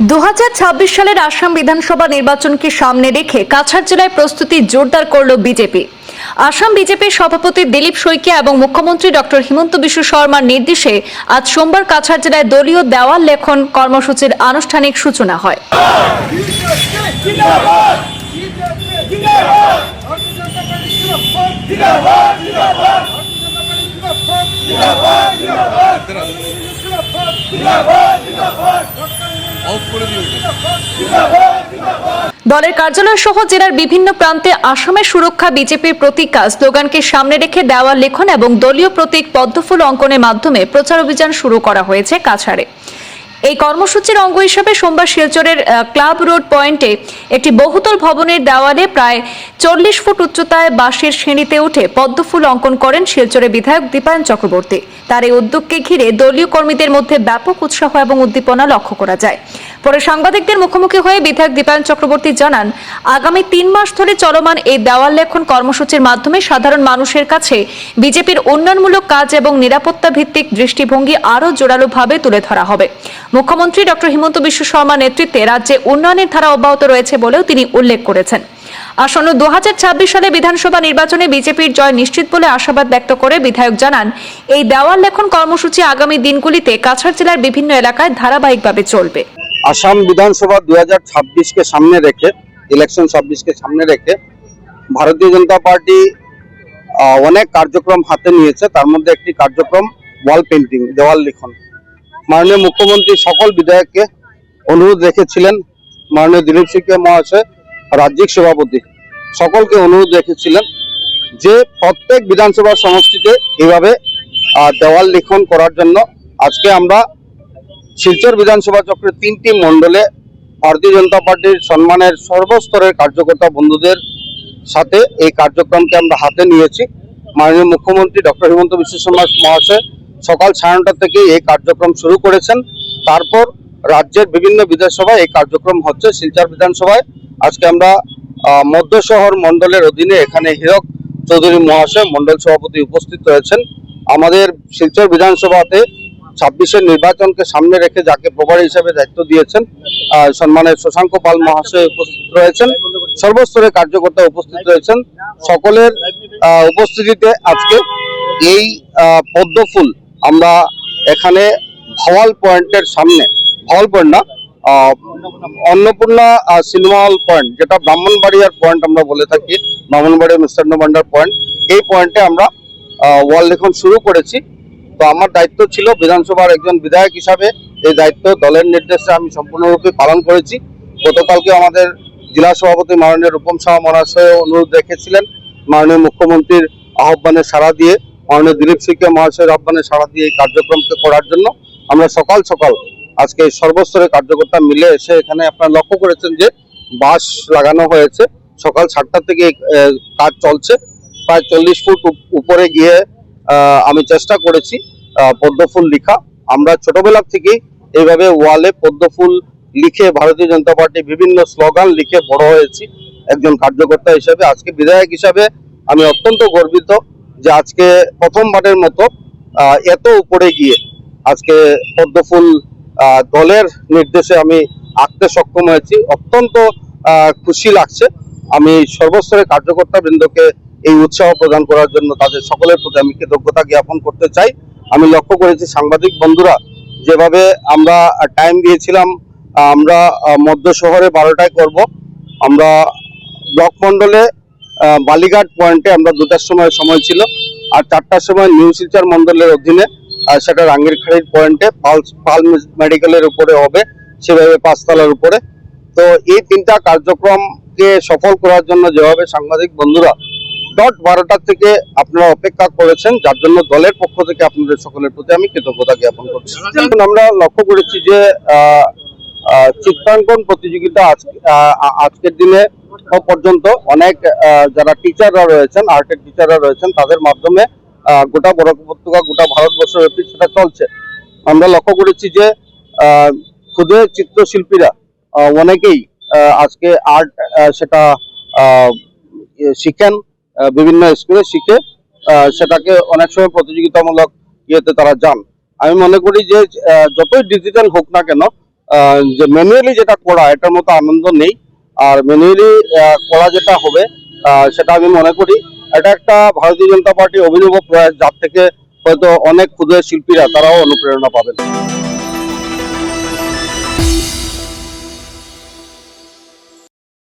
দু হাজার ছাব্বিশ সালের আসাম বিধানসভা নির্বাচনকে সামনে রেখে কাছাড় জেলায় প্রস্তুতি জোরদার করল বিজেপি আসাম বিজেপির সভাপতি দিলীপ শইকিয়া এবং মুখ্যমন্ত্রী ডক্টর হিমন্ত বিশ্ব শর্মার নির্দেশে আজ সোমবার কাছাড় জেলায় দলীয় দেওয়াল লেখন কর্মসূচির আনুষ্ঠানিক সূচনা হয় দলের কার্যালয় সহ জেলার বিভিন্ন প্রান্তে আসামের সুরক্ষা বিজেপির প্রতীকা স্লোগানকে সামনে রেখে দেওয়া লেখন এবং দলীয় প্রতীক পদ্মফুল অঙ্কনের মাধ্যমে প্রচার অভিযান শুরু করা হয়েছে কাছাড়ে। এই কর্মসূচির অঙ্গ হিসেবে সোমবার শিলচরের ক্লাব রোড পয়েন্টে একটি বহুতল ভবনের দেওয়ালে প্রায় চল্লিশ ফুট উচ্চতায় বাঁশের সিঁড়িতে উঠে পদ্মফুল অঙ্কন করেন শিলচরের বিধায়ক দীপায়ন চক্রবর্তী। তার এই উদ্যোগকে ঘিরে দলীয় কর্মীদের মধ্যে ব্যাপক উৎসাহ এবং উদ্দীপনা লক্ষ্য করা যায়। পরে সাংবাদিকদের মুখোমুখি হয়ে বিধায়ক দীপায়ন চক্রবর্তী জানান, আগামী তিন মাস ধরে চলমান এই দেওয়াল লেখন কর্মসূচির মাধ্যমে সাধারণ মানুষের কাছে বিজেপির উন্নয়নমূলক কাজ এবং নিরাপত্তা ভিত্তিক দৃষ্টিভঙ্গি আরও জোরালোভাবে তুলে ধরা হবে। মুখ্যমন্ত্রী ডক্টর হিমন্ত বিশ্ব শর্মা নেতৃত্বে রাজ্যে উন্নয়নের ধারা অব্যাহত রয়েছে বলেও তিনি উল্লেখ করেছেন। আসন্ন দু হাজার ছাব্বিশ সালে বিধানসভা নির্বাচনে বিজেপির জয় নিশ্চিত বলে আশাবাদ ব্যক্ত করে বিধায়ক জানান, এই দেওয়াল লেখন কর্মসূচি আগামী দিনগুলিতে কাছাড় জেলার বিভিন্ন এলাকায় ধারাবাহিকভাবে চলবে। আসাম বিধানসভা দু হাজার ছাব্বিশকে সামনে রেখে ইলেকশন ছাব্বিশকে সামনে রেখে ভারতীয় জনতা পার্টি অনেক কার্যক্রম হাতে নিয়েছে। তার মধ্যে একটি কার্যক্রম ওয়াল পেন্টিং দেওয়াল লিখন। মাননীয় মুখ্যমন্ত্রী সকল বিধায়ককে অনুরোধ রেখেছিলেন, মাননীয় দিলীপ সিংকে মহাশয়, রাজ্যিক সভাপতি সকলকে অনুরোধ রেখেছিলেন যে প্রত্যেক বিধানসভা সমষ্টিতে এভাবে দেওয়াল লিখন করার জন্য আজকে আমরা শিলচর বিধানসভা চক্রের তিনটি মণ্ডলে ভারতীয় জনতা পার্টির সম্মানের সর্বস্তরের কার্যকর্তা বন্ধুদের সাথে এই কার্যক্রমকে আমরা হাতে নিয়েছি। মাননীয় মুখ্যমন্ত্রী ডক্টর হিমন্ত বিশ্ব শর্মা মহাশয় সকাল সাড়ে নটা থেকে এই কার্যক্রম শুরু করেছেন। তারপর রাজ্যের বিভিন্ন বিধানসভায় এই কার্যক্রম হচ্ছে। শিলচর বিধানসভায় আজকে আমরা মধ্য শহর মণ্ডলের অধীনে এখানে হীরক চৌধুরী মহাশয় মণ্ডল সভাপতি উপস্থিত রয়েছেন। আমাদের শিলচর বিধানসভাতে ছাব্বিশের নির্বাচনকে সামনে রেখে যাকে প্রভারী হিসেবে দায়িত্ব দিয়েছেন সম্মানের শশাঙ্ক পাল মহাশয় উপস্থিত রয়েছেন, সর্বস্তরের কার্যকর্তা উপস্থিত রয়েছেন। সকলের উপস্থিতিতে আজকে এই পদ্মফুল আমরা এখানে ভাওয়াল পয়েন্টের সামনে, ভাওয়াল পয়েন্ট না অন্নপূর্ণা সিনেমা হল পয়েন্ট, যেটা ব্রাহ্মণবাড়িয়ার পয়েন্ট আমরা বলে থাকি, ব্রাহ্মণবাড়িয়া মিষ্টান্ন পয়েন্ট। এই পয়েন্টে আমরা ওয়াল লেখন শুরু করেছি। তো আমার দায়িত্ব ছিল বিধানসভার একজন বিধায়ক হিসাবে এই দায়িত্ব দলের নির্দেশে আমি সম্পূর্ণরূপে পালন করেছি। গতকালকে আমাদের জেলা সভাপতি মাননীয় রূপম শাহ মহাশয় অনুরোধ রেখেছিলেন মাননীয় মুখ্যমন্ত্রীর আহ্বানে সাড়া দিয়ে, মাননীয় দিলীপ সিংকে মহাশয়ের আহ্বানে সাড়া দিয়ে এই কার্যক্রমকে করার জন্য আমরা সকাল সকাল আজকে সর্বস্তরের কার্যকর্তা মিলে এসে এখানে আপনারা লক্ষ্য করেছেন যে বাস লাগানো হয়েছে। সকাল সাতটা থেকে কাজ চলছে। প্রায় চল্লিশ ফুট উপরে গিয়ে আমি চেষ্টা করেছি পদ্মফুল লিখা। আমরা ছোটবেলা থেকেই এইভাবে ওয়ালে পদ্মফুল লিখে ভারতীয় জনতা পার্টি বিভিন্ন স্লোগান লিখে বড় হয়েছি। একজন কার্যকর্তা হিসেবে, আজকে বিধায়ক হিসাবে আমি অত্যন্ত গর্বিত যে আজকে প্রথমবারের মতো এত উপরে গিয়ে আজকে পদ্মফুল দলের নির্দেশে আমি আঁকতে সক্ষম হয়েছি। অত্যন্ত খুশি লাগছে। আমি সর্বস্তরের কার্যকর্তা বৃন্দকে এই উৎসাহ প্রদান করার জন্য তাদের সকলের প্রতি আমি কৃতজ্ঞতা জ্ঞাপন করতে চাই। আমি লক্ষ্য করেছি সাংবাদিক বন্ধুরা, যেভাবে আমরা টাইম দিয়েছিলাম আমরা মধ্য শহরে বারোটায় করব। আমরা ব্লক মন্ডলে বালিঘাট পয়েন্টে আমরা দুটার সময় সময় ছিল, আর চারটার সময় নিউ শিলচর মন্ডলের অধীনে সেটা রাঙ্গিরখাড়ির পয়েন্টে পাল পাল মেডিকেলের উপরে হবে, সেভাবে পাঁচতলার উপরে। তো এই তিনটা কার্যক্রমকে সফল করার জন্য যেভাবে সাংবাদিক বন্ধুরা ডট বারোটা থেকে আপনারা অপেক্ষা করেছেন, যার জন্য দলের পক্ষ থেকে আপনাদের সকলের প্রতি আমি কৃতজ্ঞতা জ্ঞাপন করছি। আমরা লক্ষ্য করেছি যে চিত্রাঙ্কন প্রতিযোগিতা আজ- আজকের দিনে পর্যন্ত অনেক যারা টিচাররা রয়েছেন, আর্টের টিচাররা রয়েছেন, তাদের মাধ্যমে গোটা বরাক উপত্যকা গোটা ভারতবর্ষ সেটা চলছে। আমরা লক্ষ্য করেছি যে ক্ষুদে চিত্রশিল্পীরা অনেকেই আজকে আর্ট সেটা শিখেন বিভিন্ন স্কুলে শিখে সেটাকে অনেক সময় প্রতিযোগিতামূলক ইয়েতে তারা যান। আমি মনে করি যে যতই ডিজিটাল হোক না কেন যে ম্যানুয়ালি যেটা করা, এটার মতো আনন্দ নেই। আর ম্যানুয়ালি করা যেটা হবে সেটা আমি মনে করি এটা একটা ভারতীয় জনতা পার্টি অভিনব প্রয়াস, যার থেকে হয়তো অনেক ক্ষুদ্র শিল্পীরা তারাও অনুপ্রেরণা পাবেন।